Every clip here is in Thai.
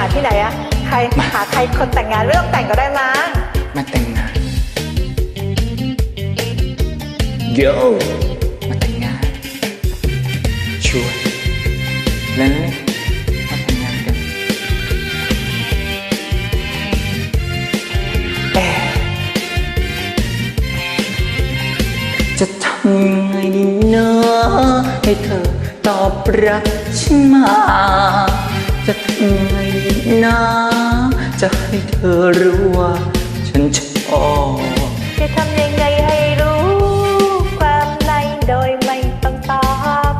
าที่ไหนอะใครหาใครคนแต่งงานไม่ต้องแต่งก็ได้มั้งมาแต่งงานโยมาแต่งงานชัวร์แล้วนี่มาแต่งงานกันเอ๊ะจะทำยังไงดีเนอะให้เธอตอบรับฉันมาจะทำยัง ไงนะ จะให้เธอรู้ว่าฉันชอบจะทำยังไงให้รู้ความในโดยไม่ต้องตอบ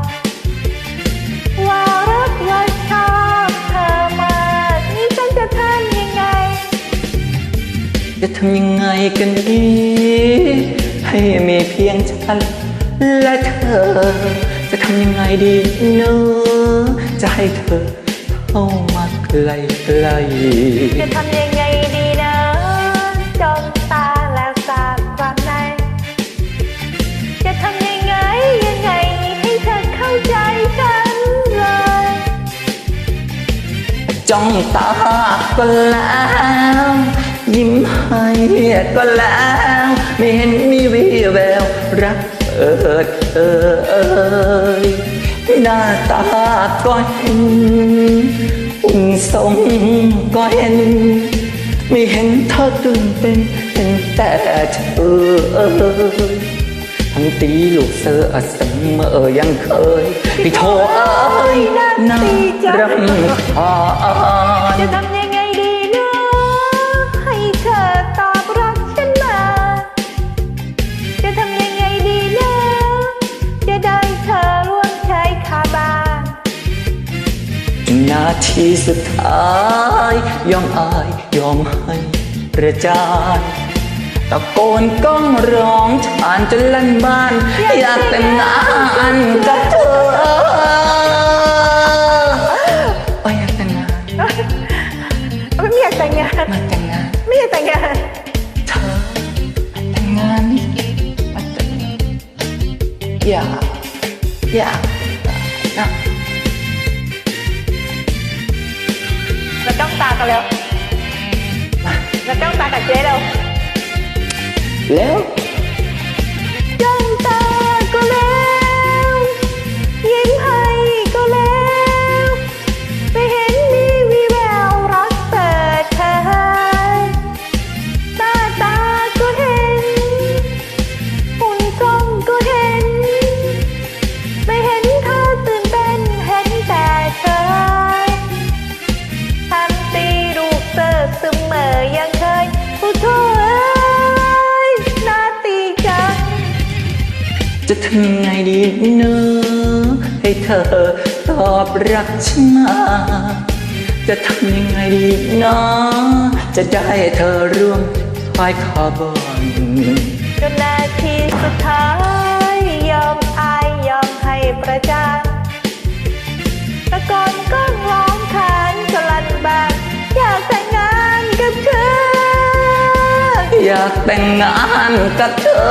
ว่ารักว่าชอบเธอมากนี่ฉันจะทำยังไง จะทำยังไงกันดี ให้มีเพียงฉันและเธอ จะทำยังไงดีเนอะจะให้เธอ เข้ามาใกล้ใกล้จะทำยังไงดีนะจนตาแล้วทราบความในจะทำยังไงยังไงให้เธอเข้าใจฉันเลยจ้องตาก็แล้วยิ้มให้ก็แล้วไม่เห็นมีวี่แววรักเอิดเอย หน้าตาก็เห็นอุ่นทรงก็เห็น ไม่เห็นเธอตื่นเต้นเป็นแต่เธอทำตีลูกเสือเสมอยังเคยพี่โทเอ้ยน่ารำคาญ นาทีสุดท้าย ยอมอายยอมให้ประจานตะโกนก้องร้องชานจนลั่นบ้าน อยากแต่งงานกับเธอโอ้ยอยากแต่งงานไม่อยากแต่งงานมาแต่งงานไม่อยากแต่งงานเธอมาแต่งงานนี่มาแต่งงานอยากอยากอ ตากันแล้วมาจ้องตากับเจ๊เร็วแล้ว จะทำยังไงดีเนอะให้เธอตอบรักฉันมาจะทำยังไงดีนะจะได้เธอร่วมคอยคาร์บอนจนนาทีสุดท้าย อยากแต่งงานกับเธอ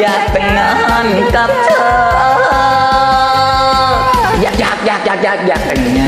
อยากแต่งงานกับเธอ อยากอยากอยากอยากอยากอยากแต่งงาน